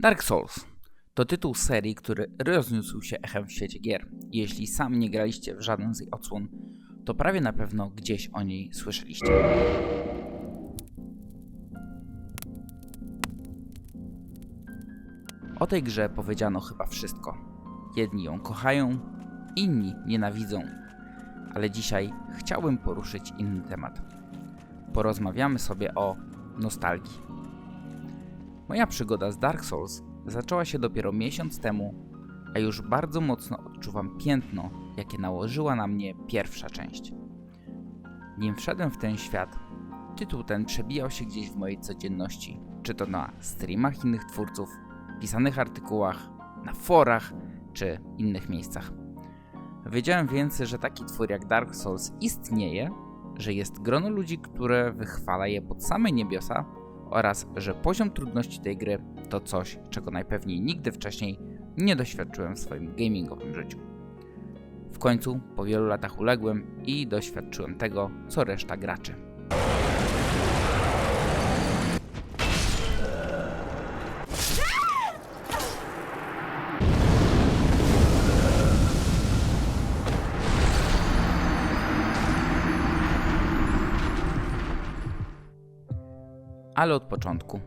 Dark Souls to tytuł serii, który rozniósł się echem w świecie gier. Jeśli sam nie graliście w żaden z jej odsłon, to prawie na pewno gdzieś o niej słyszeliście. O tej grze powiedziano chyba wszystko. Jedni ją kochają, inni nienawidzą. Ale dzisiaj chciałbym poruszyć inny temat. Porozmawiamy sobie o nostalgii. Moja przygoda z Dark Souls zaczęła się dopiero miesiąc temu, a już bardzo mocno odczuwam piętno, jakie nałożyła na mnie pierwsza część. Nim wszedłem w ten świat, tytuł ten przebijał się gdzieś w mojej codzienności, czy to na streamach innych twórców, pisanych artykułach, na forach czy innych miejscach. Wiedziałem więc, że taki twór jak Dark Souls istnieje, że jest grono ludzi, które wychwala je pod same niebiosa oraz że poziom trudności tej gry to coś, czego najpewniej nigdy wcześniej nie doświadczyłem w swoim gamingowym życiu. W końcu, po wielu latach uległem i doświadczyłem tego, co reszta graczy. Ale od początku.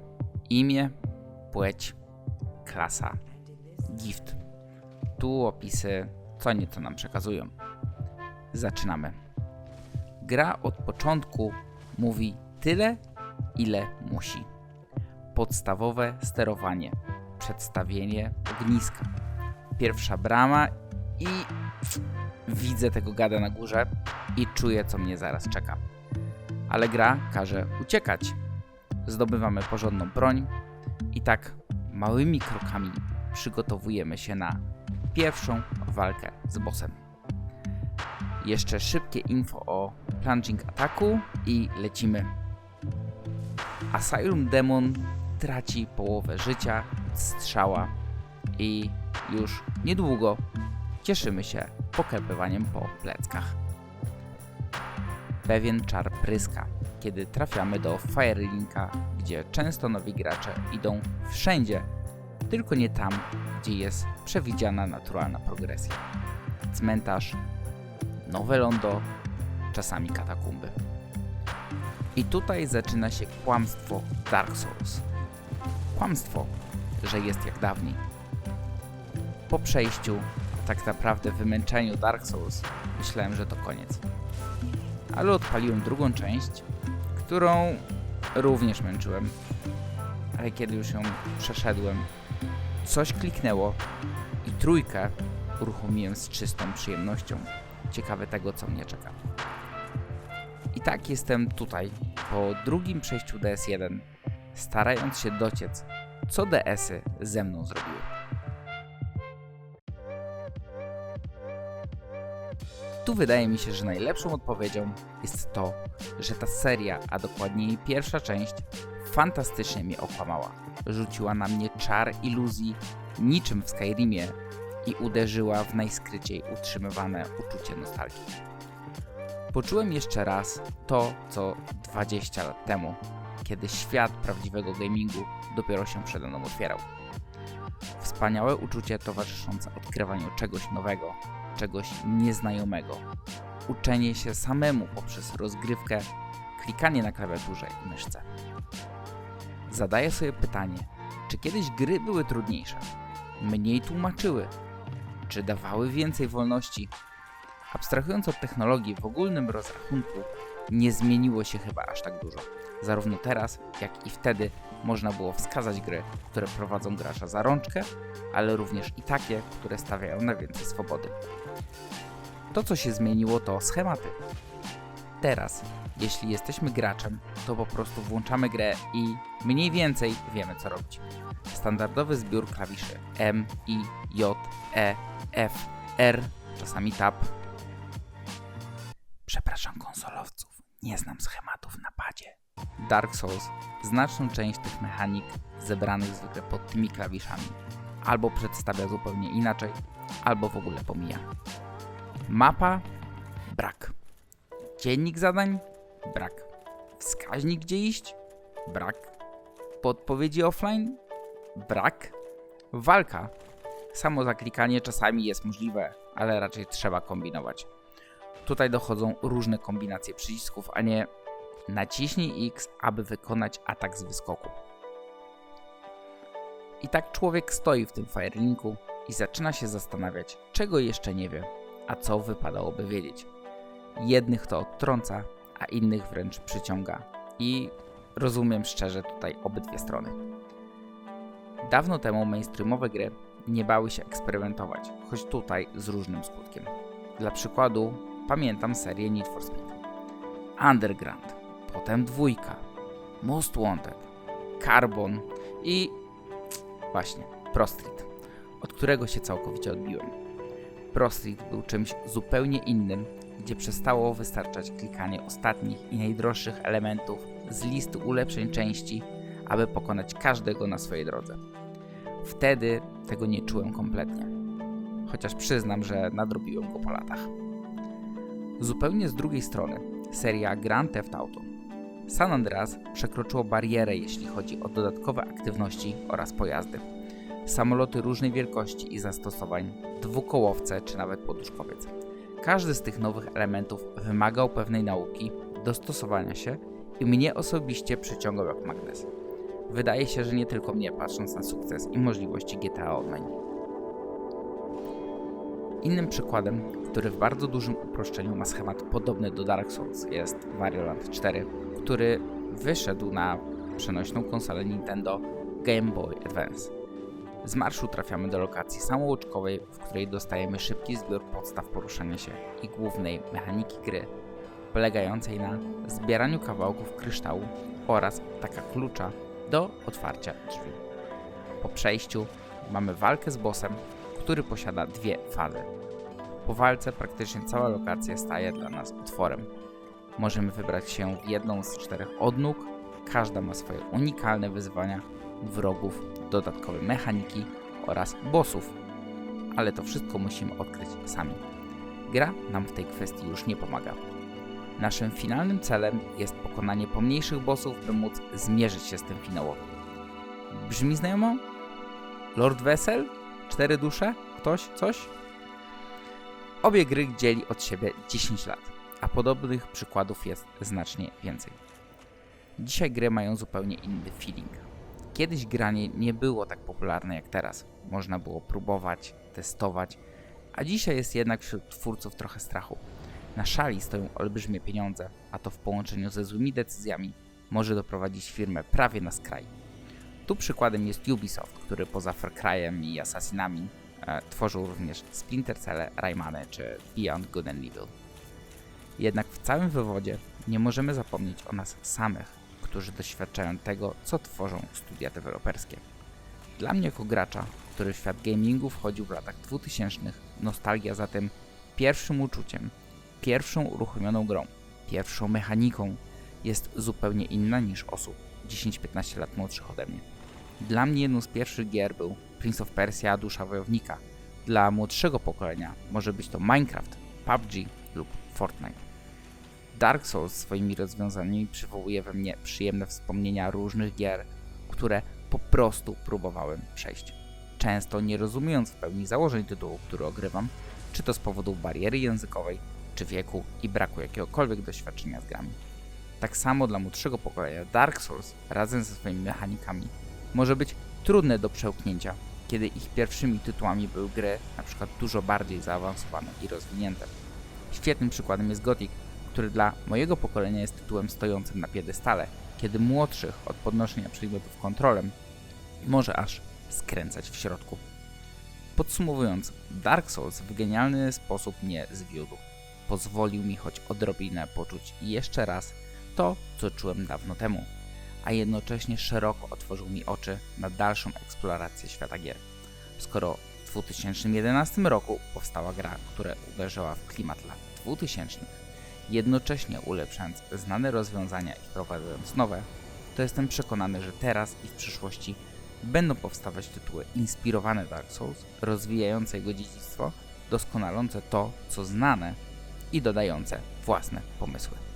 Imię, płeć, klasa, gift. Tu opisy co nieco nam przekazują. Zaczynamy. Gra od początku mówi tyle, ile musi. Podstawowe sterowanie, przedstawienie ogniska, pierwsza brama i widzę tego gada na górze i czuję, co mnie zaraz czeka. Ale gra każe uciekać. Zdobywamy porządną broń i tak małymi krokami przygotowujemy się na pierwszą walkę z bossem. Jeszcze szybkie info o plunging ataku i lecimy. Asylum Demon traci połowę życia strzała i już niedługo cieszymy się poklepywaniem po pleckach. Pewien czar pryska, kiedy trafiamy do Firelinka, gdzie często nowi gracze idą wszędzie, tylko nie tam, gdzie jest przewidziana naturalna progresja. Cmentarz, nowe lądo, czasami katakumby. I tutaj zaczyna się kłamstwo Dark Souls. Kłamstwo, że jest jak dawniej. Po przejściu, tak naprawdę wymęczeniu Dark Souls, myślałem, że to koniec. Ale odpaliłem drugą część, którą również męczyłem. Ale kiedy już ją przeszedłem, coś kliknęło i trójkę uruchomiłem z czystą przyjemnością. Ciekawe tego, co mnie czeka. I tak jestem tutaj, po drugim przejściu DS1, starając się dociec, co DS-y ze mną zrobiły. Tu wydaje mi się, że najlepszą odpowiedzią jest to, że ta seria, a dokładniej pierwsza część, fantastycznie mnie okłamała. Rzuciła na mnie czar iluzji niczym w Skyrimie i uderzyła w najskryciej utrzymywane uczucie nostalgii. Poczułem jeszcze raz to, co 20 lat temu, kiedy świat prawdziwego gamingu dopiero się przede mną otwierał. Wspaniałe uczucie towarzyszące odkrywaniu czegoś nowego, czegoś nieznajomego. Uczenie się samemu poprzez rozgrywkę, klikanie na klawiaturze i myszce. Zadaję sobie pytanie, czy kiedyś gry były trudniejsze? Mniej tłumaczyły? Czy dawały więcej wolności? Abstrahując od technologii w ogólnym rozrachunku, nie zmieniło się chyba aż tak dużo. Zarówno teraz, jak i wtedy można było wskazać gry, które prowadzą gracza za rączkę, ale również i takie, które stawiają na więcej swobody. To, co się zmieniło, to schematy. Teraz, jeśli jesteśmy graczem, to po prostu włączamy grę i mniej więcej wiemy, co robić. Standardowy zbiór klawiszy M, I, J, E, F, R, czasami Tab. Przepraszam konsolowców, nie znam schematów na padzie. Dark Souls znaczną część tych mechanik zebranych zwykle pod tymi klawiszami albo przedstawia zupełnie inaczej, albo w ogóle pomija. Mapa brak. Dziennik zadań brak. Wskaźnik gdzie iść brak. Podpowiedzi offline brak. Walka. Samo zaklikanie czasami jest możliwe, ale raczej trzeba kombinować. Tutaj dochodzą różne kombinacje przycisków, a nie naciśnij X, aby wykonać atak z wyskoku. I tak człowiek stoi w tym Firelinku i zaczyna się zastanawiać, czego jeszcze nie wie, a co wypadałoby wiedzieć. Jednych to odtrąca, a innych wręcz przyciąga. I rozumiem szczerze tutaj obydwie strony. Dawno temu mainstreamowe gry nie bały się eksperymentować, choć tutaj z różnym skutkiem. Dla przykładu pamiętam serię Need for Speed. Underground, potem dwójka, Most Wanted, Carbon i właśnie Pro Street, od którego się całkowicie odbiłem. Pro Street był czymś zupełnie innym, gdzie przestało wystarczać klikanie ostatnich i najdroższych elementów z listy ulepszeń części, aby pokonać każdego na swojej drodze. Wtedy tego nie czułem kompletnie, chociaż przyznam, że nadrobiłem go po latach. Zupełnie z drugiej strony, seria Grand Theft Auto. San Andreas przekroczyło barierę, jeśli chodzi o dodatkowe aktywności oraz pojazdy. Samoloty różnej wielkości i zastosowań, dwukołowce czy nawet poduszkowiec. Każdy z tych nowych elementów wymagał pewnej nauki, dostosowania się i mnie osobiście przyciągał jak magnes. Wydaje się, że nie tylko mnie, patrząc na sukces i możliwości GTA Online. Innym przykładem, który w bardzo dużym uproszczeniu ma schemat podobny do Dark Souls, jest Wario 4, który wyszedł na przenośną konsolę Nintendo Game Boy Advance. Z marszu trafiamy do lokacji samouczkowej, w której dostajemy szybki zbiór podstaw poruszania się i głównej mechaniki gry, polegającej na zbieraniu kawałków kryształu oraz taka klucza do otwarcia drzwi. Po przejściu mamy walkę z bossem, który posiada dwie fazy. Po walce praktycznie cała lokacja staje dla nas otworem. Możemy wybrać się w jedną z czterech odnóg, każda ma swoje unikalne wyzwania, wrogów, dodatkowe mechaniki oraz bossów. Ale to wszystko musimy odkryć sami. Gra nam w tej kwestii już nie pomaga. Naszym finalnym celem jest pokonanie pomniejszych bossów, by móc zmierzyć się z tym finałowym. Brzmi znajomo? Lord Wessel? Cztery dusze? Ktoś? Coś? Obie gry dzieli od siebie 10 lat, a podobnych przykładów jest znacznie więcej. Dzisiaj gry mają zupełnie inny feeling. Kiedyś granie nie było tak popularne jak teraz. Można było próbować, testować, a dzisiaj jest jednak wśród twórców trochę strachu. Na szali stoją olbrzymie pieniądze, a to w połączeniu ze złymi decyzjami może doprowadzić firmę prawie na skraj. Tu przykładem jest Ubisoft, który poza Far Cry'em i Assassinami e, tworzył również Splinter Cell, Raymany czy Beyond Good and Evil. Jednak w całym wywodzie nie możemy zapomnieć o nas samych, którzy doświadczają tego, co tworzą studia deweloperskie. Dla mnie jako gracza, który w świat gamingu wchodził w latach 2000, nostalgia za tym pierwszym uczuciem, pierwszą uruchomioną grą, pierwszą mechaniką jest zupełnie inna niż osób 10-15 lat młodszych ode mnie. Dla mnie jedną z pierwszych gier był Prince of Persia Dusza Wojownika. Dla młodszego pokolenia może być to Minecraft, PUBG lub Fortnite. Dark Souls swoimi rozwiązaniami przywołuje we mnie przyjemne wspomnienia różnych gier, które po prostu próbowałem przejść. Często nie rozumiejąc w pełni założeń tytułu, który ogrywam, czy to z powodu bariery językowej, czy wieku i braku jakiegokolwiek doświadczenia z grami. Tak samo dla młodszego pokolenia Dark Souls razem ze swoimi mechanikami może być trudne do przełknięcia, kiedy ich pierwszymi tytułami były gry np. dużo bardziej zaawansowane i rozwinięte. Świetnym przykładem jest Gothic, który dla mojego pokolenia jest tytułem stojącym na piedestale, kiedy młodszych od podnoszenia przedmiotów kontrolem może aż skręcać w środku. Podsumowując, Dark Souls w genialny sposób mnie zwiódł. Pozwolił mi choć odrobinę poczuć jeszcze raz to, co czułem dawno temu, a jednocześnie szeroko otworzył mi oczy na dalszą eksplorację świata gier. Skoro w 2011 roku powstała gra, która uderzyła w klimat lat 2000, jednocześnie ulepszając znane rozwiązania i wprowadzając nowe, to jestem przekonany, że teraz i w przyszłości będą powstawać tytuły inspirowane Dark Souls, rozwijające jego dziedzictwo, doskonalące to, co znane i dodające własne pomysły.